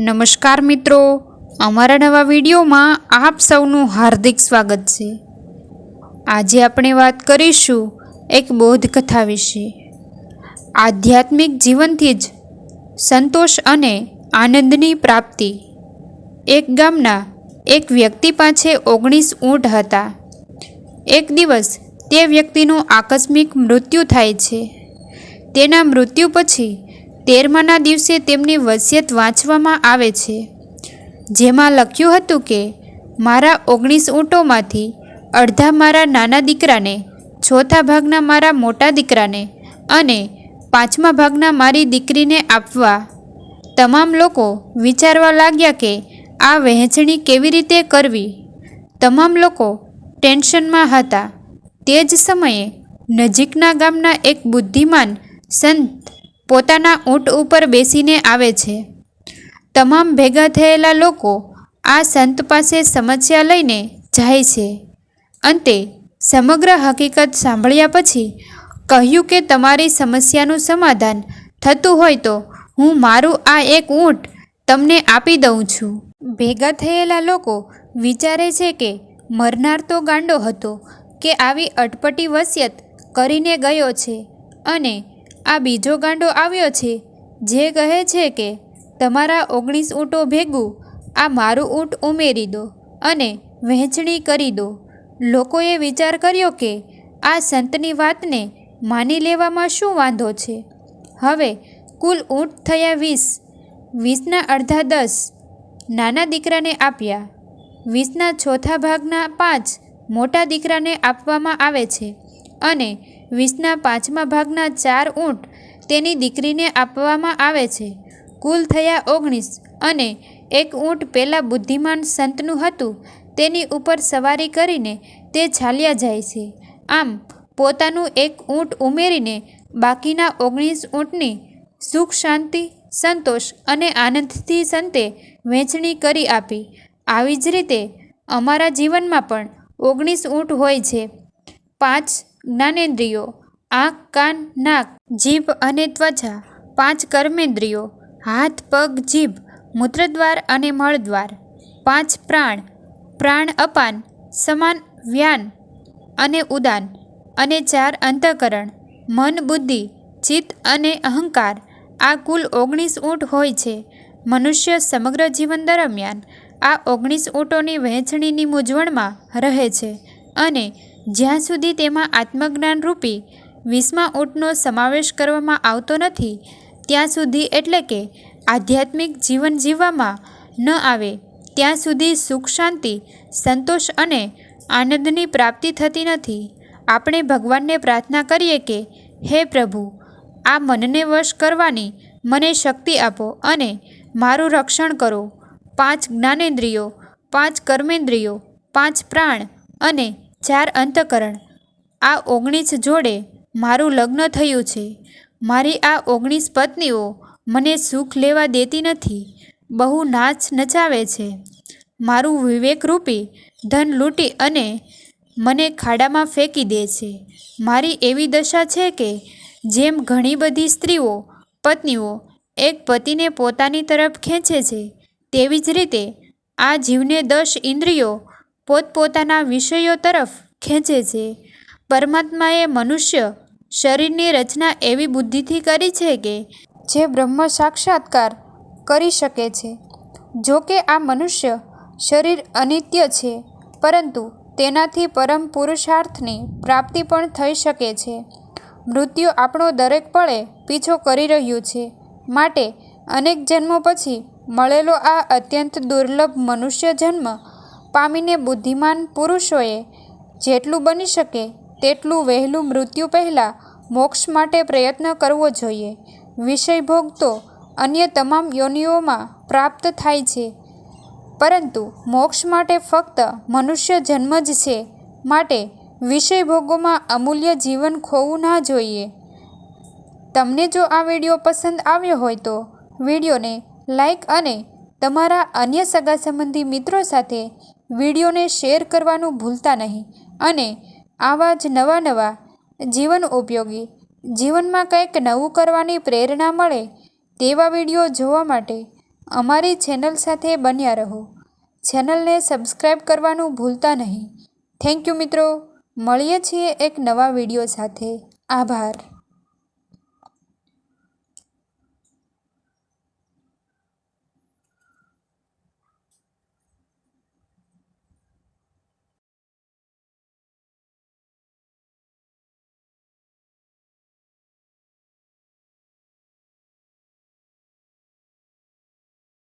નમસ્કાર મિત્રો. અમારા નવા વિડીયોમાં આપ સૌનું હાર્દિક સ્વાગત છે. આજે આપણે વાત કરીશું એક બોધકથા વિશે. આધ્યાત્મિક જીવનથી જ સંતોષ અને આનંદની પ્રાપ્તિ. એક ગામના એક વ્યક્તિ પાસે ઓગણીસ ઊંટ હતા. એક દિવસ તે વ્યક્તિનું આકસ્મિક મૃત્યુ થાય છે. તેના મૃત્યુ પછી તેરમાના દિવસે તેમની વસિયત વાંચવામાં આવે છે. જેમાં લખ્યું હતું કે, મારા ઓગણીસ ઊંટોમાંથી અડધા મારા નાના દીકરાને, ચોથા ભાગના મારા મોટા દીકરાને અને પાંચમા ભાગના મારી દીકરીને આપવા. તમામ લોકો વિચારવા લાગ્યા કે, આ વહેંચણી કેવી રીતે કરવી? તમામ લોકો ટેન્શનમાં હતા. તે જ સમયે નજીકના ગામના એક બુદ્ધિમાન સંત પોતાના ઊંટ ઉપર બેસીને આવે છે. તમામ ભેગા થયેલા લોકો આ સંત પાસે સમસ્યા લઈને જાય છે. અંતે સમગ્ર હકીકત સાંભળ્યા પછી કહ્યું કે તમારી સમસ્યાનું સમાધાન થતું હોય તો હું મારું આ એક ઊંટ તમને આપી દઉં છું. ભેગા થયેલા લોકો વિચારે છે કે મરનાર તો ગાંડો હતો કે આવી અટપટી વસિયત કરીને ગયો છે અને આ બીજો ગાંડો આવ્યો છે, જે કહે છે કે, તમારા ઓગણીસ ઊંટો ભેગું, આ મારું ઊંટ ઉમેરી દો અને વહેંચણી કરી દો. લોકોએ વિચાર કર્યો કે, આ સંતની વાતને માની લેવામાં શું વાંધો છે? હવે, કુલ ઊંટ થયા વીસ, વીસના અડધા દસ, નાના દીકરાને આપ્યા. વીસના ચોથા ભાગના પાંચ, મોટા દીકરાને આપવામાં આવે છે અને વીસના પાંચમા ભાગના ચાર ઊંટ તેની દીકરીને આપવામાં આવે છે. કુલ થયા ઓગણીસ અને એક ઊંટ પહેલાં બુદ્ધિમાન સંતનું હતું. તેની ઉપર સવારી કરીને તે ચાલ્યા જાય છે. આમ, પોતાનું એક ઊંટ ઉમેરીને બાકીના ઓગણીસ ઊંટની સુખ, શાંતિ, સંતોષ અને આનંદથી સંતે વહેંચણી કરી આપી. આવી જ રીતે અમારા જીવનમાં પણ ઓગણીસ ઊંટ હોય છે. પાંચ જ્ઞાનેન્દ્રિયો, આંખ, કાન, નાક, જીભ અને ત્વચા, પાંચ કર્મેન્દ્રિયો, હાથ, પગ, જીભ, મૂત્રદ્વાર અને મળદ્વાર, પાંચ પ્રાણ પ્રાણ અપાન, સમાન વ્યાન અને ઉદાન અને ચાર અંતઃકરણ, મન, બુદ્ધિ, ચિત્ત અને અહંકાર, આ કુલ ઓગણીસ ઊંટ હોય છે. મનુષ્ય સમગ્ર જીવન દરમિયાન આ ઓગણીસ ઊંટોની વહેંચણીની મૂંઝવણમાં રહે છે અને જ્યાં સુધી તેમાં આત્મજ્ઞાન રૂપી વીસમા ઊંટનો સમાવેશ કરવામાં આવતો નથી, ત્યાં સુધી એટલે કે આધ્યાત્મિક જીવન જીવવામાં ન આવે, ત્યાં સુધી સુખ, શાંતિ, સંતોષ અને આનંદની પ્રાપ્તિ થતી નથી. આપણે ભગવાનને પ્રાર્થના કરીએ કે, હે પ્રભુ, આ મનને વશ કરવાની મને શક્તિ આપો અને મારું રક્ષણ કરો. પાંચ જ્ઞાનેન્દ્રિયો, પાંચ કર્મેન્દ્રિયો, પાંચ પ્રાણ અને ચાર અંતકરણ. આ ઓગણીસ જોડે મારું લગ્ન થયું છે. મારી આ ઓગણીસ પત્નીઓ મને સુખ લેવા દેતી નથી. બહુ નાચ નચાવે છે. મારું વિવેકરૂપી ધન લૂંટી અને મને ખાડામાં ફેંકી દે છે. મારી એવી દશા છે કે જેમ ઘણી બધી સ્ત્રીઓ, પત્નીઓ એક પતિને પોતાની તરફ ખેંચે છે, તેવી જ રીતે આ જીવને દસ ઇન્દ્રિયો પોતપોતાના વિષયો તરફ ખેંચે છે. પરમાત્માએ મનુષ્ય શરીરની રચના એવી બુદ્ધિથી કરી છે કે જે બ્રહ્મ સાક્ષાત્કાર કરી શકે છે. જો કે આ મનુષ્ય શરીર અનિત્ય છે, પરંતુ તેનાથી પરમ પુરુષાર્થની પ્રાપ્તિ પણ થઈ શકે છે. મૃત્યુ આપણો દરેક પળે પીછો કરી રહ્યું છે. માટે અનેક જન્મો પછી મળેલો આ અત્યંત દુર્લભ મનુષ્ય જન્મ પામીને બુદ્ધિમાન પુરુષોએ જેટલું બની શકે તેટલું વહેલું મૃત્યુ પહેલાં મોક્ષ માટે પ્રયત્ન કરવો જોઈએ. વિષય ભોગ તો અન્ય તમામ યોનિઓમાં પ્રાપ્ત થાય છે. પરંતુ મોક્ષ માટે ફક્ત મનુષ્ય જન્મ જ છે માટે વિષય ભોગોમાં અમૂલ્ય જીવન ખોવું ના જોઈએ. તમને જો આ વીડિયો પસંદ આવ્યો હોય તો વિડીયોને લાઈક અને તમારા અન્ય સગા સંબંધી મિત્રો સાથે વિડીયોને શેર કરવાનું ભૂલતા નહીં અને આવા જ નવા નવા જીવન ઉપયોગી જીવનમાં કંઈક નવું કરવાની પ્રેરણા મળે તેવા વીડિયો જોવા માટે અમારી ચેનલ સાથે બન્યા રહો. ચેનલને સબસ્ક્રાઈબ કરવાનું ભૂલતા નહીં. થેન્ક યુ મિત્રો. મળીએ છીએ એક નવા વીડિયો સાથે. આભાર.